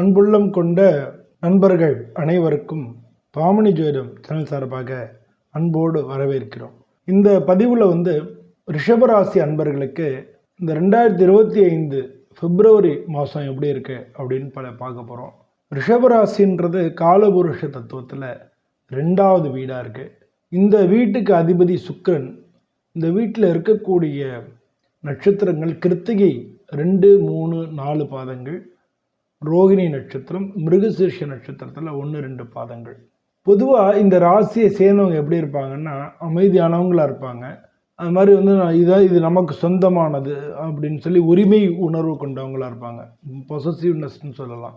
அன்புள்ளம் கொண்ட நண்பர்கள் அனைவருக்கும் பாமணி ஜோதிடம் சேனல் சார்பாக அன்போடு வரவேற்கிறோம். இந்த பதிவில் வந்து ரிஷபராசி அன்பர்களுக்கு இந்த ரெண்டாயிரத்தி இருபத்தி ஐந்து பிப்ரவரி மாதம் எப்படி இருக்கு அப்படின்னு பல பார்க்க போகிறோம் ரிஷபராசின்றது காலபுருஷ தத்துவத்தில் ரெண்டாவது வீடாக இருக்குது இந்த வீட்டுக்கு அதிபதி சுக்கரன் இந்த வீட்டில் இருக்கக்கூடிய நட்சத்திரங்கள் கிருத்திகை ரெண்டு மூணு நாலு பாதங்கள் ரோகிணி நட்சத்திரம் மிருகசீர்ஷ நட்சத்திரத்தில் ஒன்று ரெண்டு பாதங்கள். பொதுவாக இந்த ராசியை சேர்ந்தவங்க எப்படி இருப்பாங்கன்னா அமைதியானவங்களாக இருப்பாங்க. அது மாதிரி வந்து நான் இதான் இது நமக்கு சொந்தமானது அப்படின்னு சொல்லி உரிமை உணர்வு கொண்டவங்களா இருப்பாங்க. பொசசிவ்னஸ்ன்னு சொல்லலாம்.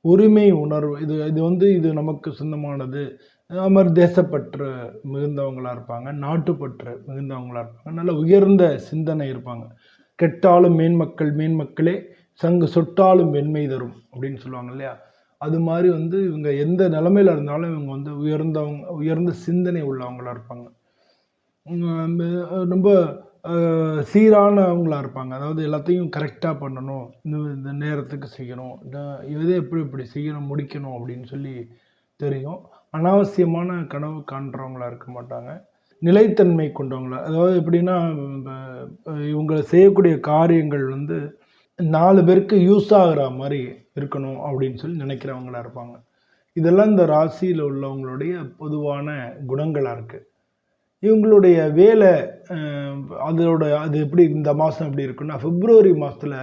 உரிமை உணர்வு இது இது வந்து இது நமக்கு சொந்தமானது. அது மாதிரி தேசப்பற்று மிகுந்தவங்களா இருப்பாங்க. நாட்டுப்பற்று மிகுந்தவங்களா இருப்பாங்க. நல்ல உயர்ந்த சிந்தனை இருப்பாங்க. கெட்டாலும் மேன்மக்கள் மேன்மக்களே சங்கு சொட்டாலும் வெண்மை தரும் அப்படின்னு சொல்லுவாங்க இல்லையா? அது மாதிரி வந்து இவங்க எந்த நிலமையில இருந்தாலும் இவங்க வந்து உயர்ந்தவங்க உயர்ந்த சிந்தனை உள்ளவங்களா இருப்பாங்க. ரொம்ப சீரானவங்களாக சீரானவங்களா இருப்பாங்க. அதாவது எல்லாத்தையும் கரெக்டாக பண்ணணும். இந்த இந்த நேரத்துக்கு செய்யணும். இந்த- இதை எப்படி இப்படி செய்யணும் முடிக்கணும் அப்படின்னு சொல்லி தெரியும். அனாவசியமான கனவு காண்றவங்களா இருக்க மாட்டாங்க. நிலைத்தன்மை கொண்டவங்களா அதாவது எப்படின்னா இவங்களை செய்யக்கூடிய காரியங்கள் வந்து நாலு பேருக்கு யூஸ் ஆகிற மாதிரி இருக்கணும் அப்படின்னு சொல்லி நினைக்கிறவங்களா இருப்பாங்க. இதெல்லாம் இந்த ராசியில் உள்ளவங்களுடைய பொதுவான குணங்களாக இருக்குது இவங்களுடைய வேலை அதோட அது எப்படி இந்த மாதம் எப்படி இருக்குன்னா பிப்ரவரி மாதத்தில்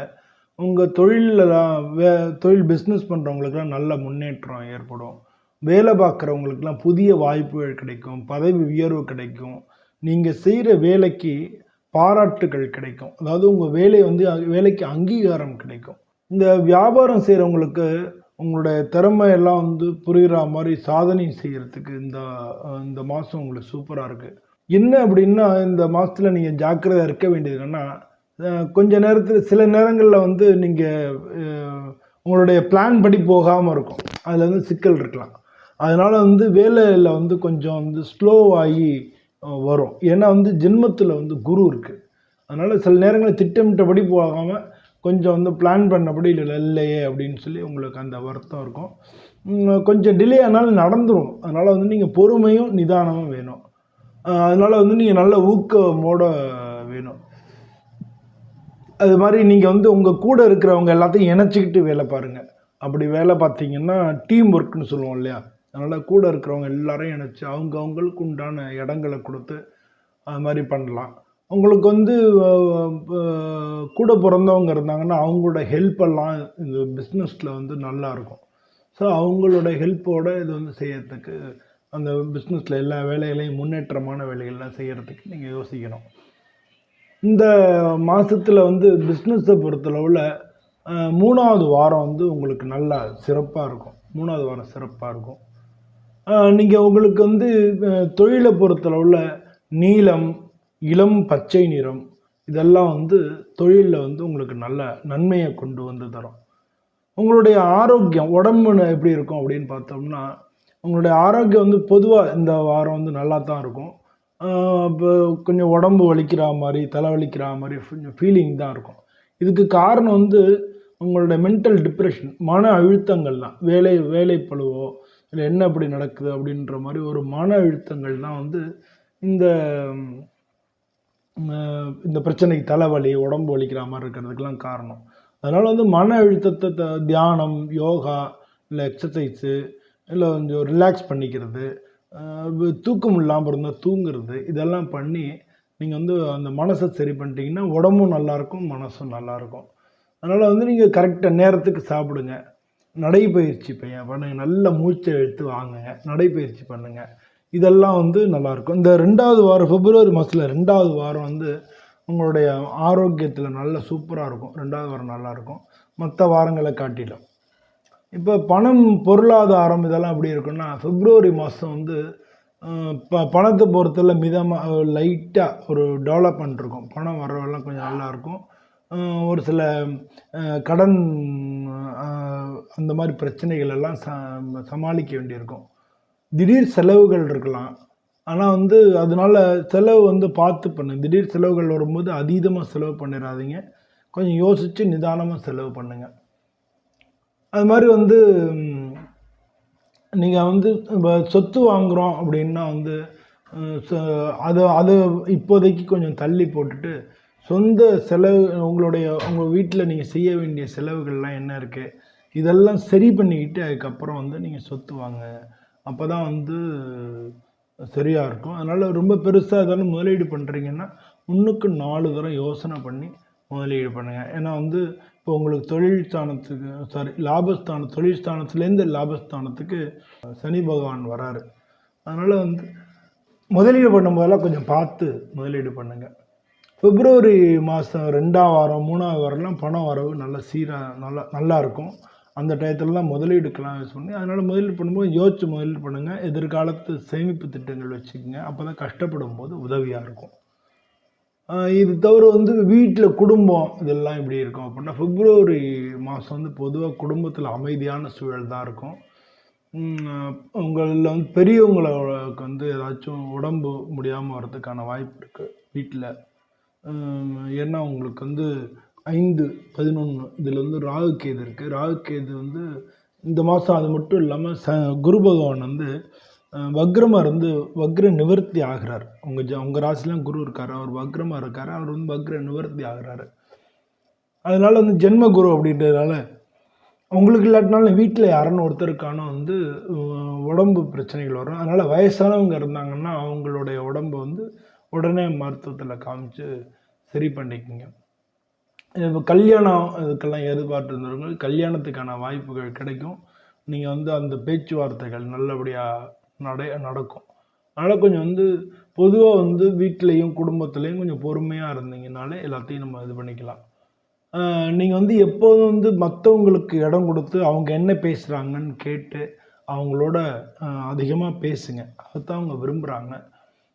உங்கள் தொழிலெலாம் வே தொழில் பிஸ்னஸ் பண்ணுறவங்களுக்குலாம் நல்ல முன்னேற்றம் ஏற்படும். வேலை பார்க்குறவங்களுக்குலாம் புதிய வாய்ப்புகள் கிடைக்கும் பதவி உயர்வு கிடைக்கும். நீங்கள் செய்கிற வேலைக்கு பாராட்டுகள் கிடைக்கும். அதாவது உங்கள் வேலை வந்து வேலைக்கு அங்கீகாரம் கிடைக்கும். இந்த வியாபாரம் செய்கிறவங்களுக்கு உங்களுடைய திறமையெல்லாம் வந்து புரிகிற மாதிரி சாதனை செய்கிறதுக்கு இந்த இந்த மாதம் உங்களுக்கு சூப்பராக இருக்குது என்ன அப்படின்னா இந்த மாதத்தில் நீங்கள் ஜாக்கிரதையாக இருக்க வேண்டியது என்னென்னா கொஞ்ச நேரத்தில் சில நேரங்களில் வந்து நீங்கள் உங்களுடைய பிளான் படி போகாமல் இருக்கும். அதில் வந்து சிக்கல் இருக்கலாம். அதனால் வந்து வேலையில் வந்து கொஞ்சம் வந்து ஸ்லோவாகி வரும். ஏன்னா வந்து ஜென்மத்தில் வந்து குரு இருக்குது அதனால் சில நேரங்களில் திட்டமிட்டபடி போகாமல் கொஞ்சம் வந்து பிளான் பண்ணபடி இல்லை இல்லையே அப்படின்னு சொல்லி உங்களுக்கு அந்த வருத்தம் இருக்கும். கொஞ்சம் டிலே ஆனாலும் நடந்துடும் அதனால் வந்து நீங்கள் பொறுமையும் நிதானமும் வேணும். அதனால் அதனால வந்து நீங்கள் நல்ல ஊக்கமோட வேணும். அது மாதிரி நீங்கள் வந்து உங்கள் கூட இருக்கிறவங்க எல்லாத்தையும் இணைச்சிக்கிட்டு வேலை பாருங்கள் அப்படி வேலை பார்த்தீங்கன்னா டீம் ஒர்க்குன்னு சொல்லுவோம் இல்லையா? அதனால் கூட இருக்கிறவங்க எல்லாரையும் இணைச்சி அவங்க அவங்களுக்கு உண்டான இடங்களை கொடுத்து அது மாதிரி பண்ணலாம். அவங்களுக்கு வந்து கூட பிறந்தவங்க இருந்தாங்கன்னா அவங்களோட ஹெல்ப் எல்லாம் இந்த பிஸ்னஸில் வந்து நல்லாயிருக்கும் ஸோ அவங்களோட ஹெல்ப்போடு இது வந்து செய்யறதுக்கு அந்த பிஸ்னஸில் எல்லா வேலைகளையும் முன்னேற்றமான வேலைகள்லாம் செய்கிறதுக்கு நீங்கள் யோசிக்கணும். இந்த மாதத்தில் வந்து பிஸ்னஸை பொறுத்தளவில் மூணாவது வாரம் வந்து உங்களுக்கு நல்லா சிறப்பாக இருக்கும். மூணாவது வாரம் சிறப்பாக இருக்கும். நீங்கள் உங்களுக்கு வந்து தொழிலை பொறுத்தளவில் நீலம் இளம் பச்சை நிறம் இதெல்லாம் வந்து தொழிலில் வந்து உங்களுக்கு நல்ல நன்மையை கொண்டு வந்து தரும். உங்களுடைய ஆரோக்கியம் உடம்பு எப்படி இருக்கும் அப்படின்னு பார்த்தோம்னா உங்களுடைய ஆரோக்கியம் வந்து பொதுவாக இந்த வாரம் வந்து நல்லா தான் இருக்கும் இப்போ கொஞ்சம் உடம்பு வலிக்கிற மாதிரி தலைவலிக்கிற மாதிரி கொஞ்சம் ஃபீலிங் தான் இருக்கும். இதுக்கு காரணம் வந்து உங்களுடைய மென்டல் டிப்ரெஷன் மன அழுத்தங்கள் தான் வேலை வேலைப்பழுவோ இல்லை என்ன இப்படி நடக்குது அப்படின்ற மாதிரி ஒரு மன அழுத்தங்கள் தான் வந்து இந்த இந்த பிரச்சனைக்கு தலைவலி உடம்பு வலிக்கிற மாதிரி இருக்கிறதுக்கெலாம் காரணம். அதனால் வந்து மன அழுத்தத்தை த- தியானம் யோகா இல்லை எக்ஸசைஸு இல்லை கொஞ்சம் ரிலாக்ஸ் பண்ணிக்கிறது தூக்கம் இல்லாமல் இருந்தால் தூங்குறது இதெல்லாம் பண்ணி நீங்கள் வந்து அந்த மனசை சரி பண்ணிட்டீங்கன்னா உடம்பும் நல்லாயிருக்கும் மனசும் நல்லாயிருக்கும் அதனால் வந்து நீங்கள் கரெக்டாக நேரத்துக்கு சாப்பிடுங்க. நடைப்பயிற்சி பையன். பண்ணுங்க நல்ல மூச்சை எடுத்து வாங்குங்க நடைப்பயிற்சி பண்ணுங்க. இதெல்லாம் வந்து நல்லாயிருக்கும் இந்த ரெண்டாவது வாரம் பிப்ரவரி மாதத்தில் ரெண்டாவது வாரம் வந்து உங்களுடைய ஆரோக்கியத்தில் நல்ல சூப்பராக இருக்கும். ரெண்டாவது வாரம் நல்லாயிருக்கும் மற்ற வாரங்களை காட்டிலும். இப்போ பணம் பொருளாதாரம் இதெல்லாம் எப்படி இருக்குன்னா பிப்ரவரி மாதம் வந்து ப பணத்தை பொறுத்தல மிதமாக லைட்டாக ஒரு டெவலப்மெண்ட் இருக்கும். பணம் வரவெல்லாம் கொஞ்சம் நல்லாயிருக்கும் ஒரு சில கடன் அந்த மாதிரி பிரச்சனைகள் எல்லாம் ச சமாளிக்க வேண்டியிருக்கும். திடீர் செலவுகள் இருக்கலாம். ஆனால் வந்து அதனால செலவு வந்து பார்த்து பண்ணு. திடீர் செலவுகள் வரும்போது அதீதமாக செலவு பண்ணிடாதீங்க கொஞ்சம் யோசித்து நிதானமாக செலவு பண்ணுங்கள் அது மாதிரி வந்து நீங்கள் வந்து இப்போ சொத்து வாங்குகிறோம் அப்படின்னா வந்து ச- அதை அதை இப்போதைக்கு கொஞ்சம் தள்ளி போட்டுட்டு சொந்த செலவு உங்களுடைய உங்கள் வீட்டில் நீங்கள் செய்ய வேண்டிய செலவுகள்லாம் என்ன இருக்குது இதெல்லாம் சரி பண்ணிக்கிட்டு அதுக்கப்புறம் வந்து நீங்கள் சொத்து வாங்க. அப்போ தான் வந்து சரியாக இருக்கும். அதனால் ரொம்ப பெருசாக ஏதாவது முதலீடு பண்ணுறீங்கன்னா ஒன்றுக்கு நாலு தரம் யோசனை பண்ணி முதலீடு பண்ணுங்கள் ஏன்னா வந்து இப்போ உங்களுக்கு தொழில் ஸ்தானத்துக்கு சாரி லாபஸ்தானம் தொழில் ஸ்தானத்துலேருந்து லாபஸ்தானத்துக்கு சனி பகவான் வராரு. அதனால் வந்து முதலீடு பண்ணும்போதெல்லாம் கொஞ்சம் பார்த்து முதலீடு பண்ணுங்கள் பிப்ரவரி மாதம் ரெண்டாம் வாரம் மூணாவது வாரம்லாம் பணம் வரவு நல்லா சீராக நல்லா நல்லா இருக்கும். அந்த டயத்துலலாம் முதலீடுக்கெல்லாம் யூஸ் பண்ணி அதனால் முதலீடு பண்ணும்போது யோசிச்சு முதலீடு பண்ணுங்கள் எதிர்காலத்து சேமிப்பு திட்டங்கள் வச்சுக்கோங்க. அப்போ தான் கஷ்டப்படும் போது உதவியாக இருக்கும் இது தவிர வந்து வீட்டில் குடும்பம் இதெல்லாம் இப்படி இருக்கும். அப்படின்னா பிப்ரவரி மாதம் வந்து பொதுவாக குடும்பத்தில் அமைதியான சூழல் தான் இருக்கும். உங்களில் வந்து பெரியவங்களுக்கு வந்து ஏதாச்சும் உடம்பு முடியாமல் வர்றதுக்கான வாய்ப்பு இருக்குது வீட்டில் ஏன்னா உங்களுக்கு வந்து ஐந்து பதினொன்று இதில் வந்து ராகு கேது இருக்குது ராகு கேது வந்து இந்த மாதம் அது மட்டும் இல்லாமல் ச குரு பகவான் வந்து வக்ரமாக வக்ரமா இருந்து வக்ர நிவர்த்தி ஆகிறார். உங்கள் ஜ உங்கள் ராசிலாம் குரு இருக்கார். அவர் வக்ரமாக இருக்கார். அவர் வந்து வக்ர நிவர்த்தி ஆகிறாரு. அதனால் வந்து ஜென்ம குரு அப்படின்றதுனால உங்களுக்கு இல்லாட்டினாலும் வீட்டில் யாருன்னு ஒருத்தருக்கான வந்து உடம்பு பிரச்சனைகள் வரும். அதனால் வயசானவங்க இருந்தாங்கன்னா அவங்களுடைய உடம்பு வந்து உடனே மருத்துவத்தில் காமிச்சு சரி பண்ணிக்கோங்க. இப்போ கல்யாணம் இதுக்கெல்லாம் எதிர்பார்த்துருந்தவர்கள் கல்யாணத்துக்கான வாய்ப்புகள் கிடைக்கும். நீங்கள் வந்து அந்த பேச்சுவார்த்தைகள் நல்லபடியாக நடை நடக்கும். அதனால் கொஞ்சம் வந்து பொதுவாக வந்து வீட்லேயும் குடும்பத்துலேயும் கொஞ்சம் பொறுமையாக இருந்தீங்கனாலே எல்லாத்தையும் நம்ம இது பண்ணிக்கலாம். நீங்கள் வந்து எப்போதும் வந்து மற்றவங்களுக்கு இடம் கொடுத்து அவங்க என்ன பேசுகிறாங்கன்னு கேட்டு அவங்களோட அதிகமாக பேசுங்க. அதுதான் அவங்க விரும்புகிறாங்க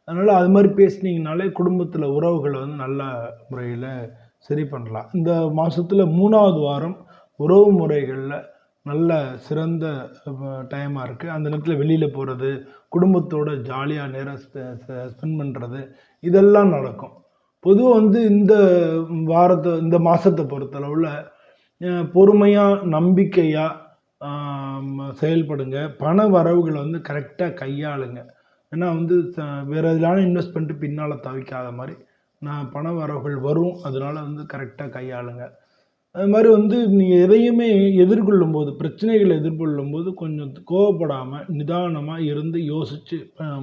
அதனால் அது மாதிரி பேசுனீங்கனாலே குடும்பத்தில் உறவுகளை வந்து நல்ல முறையில் சரி பண்ணலாம். இந்த மாதத்தில் மூணாவது வாரம் உறவு முறைகளில் நல்ல சிறந்த டைமாக இருக்குது அந்த நேரத்தில் வெளியில் போகிறது குடும்பத்தோட ஜாலியாக நேரம் ஸ்பெண்ட் பண்ணுறது இதெல்லாம் நடக்கும். பொதுவாக வந்து இந்த வாரத்தை இந்த மாதத்தை பொறுத்தளவில் பொறுமையாக நம்பிக்கையாக செயல்படுங்க. பண வரவுகளை வந்து கரெக்டாக கையாளுங்க. ஏன்னா வந்து வேறு எதுலான இன்வெஸ்ட் பண்ணிட்டு பின்னால் தவிக்காத மாதிரி. நான் பண வரவுகள் வரும். அதனால வந்து கரெக்டாக கையாளுங்க. அது மாதிரி வந்து நீங்கள் எதையுமே எதிர்கொள்ளும் போது பிரச்சனைகளை எதிர்கொள்ளும் போது கொஞ்சம் கோவப்படாமல் நிதானமாக இருந்து யோசித்து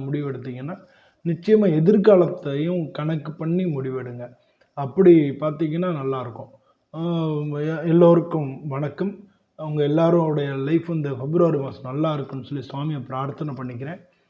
முடிவெடுத்தீங்கன்னா நிச்சயமாக எதிர்காலத்தையும் கணக்கு பண்ணி முடிவெடுங்க. அப்படி பார்த்தீங்கன்னா நல்லாயிருக்கும் எல்லோருக்கும் வணக்கம். அவங்க எல்லாரோடைய லைஃப் இந்த பிப்ரவரி மாதம் நல்லா இருக்குன்னு சொல்லி சுவாமியை பிரார்த்தனை பண்ணிக்கிறேன்.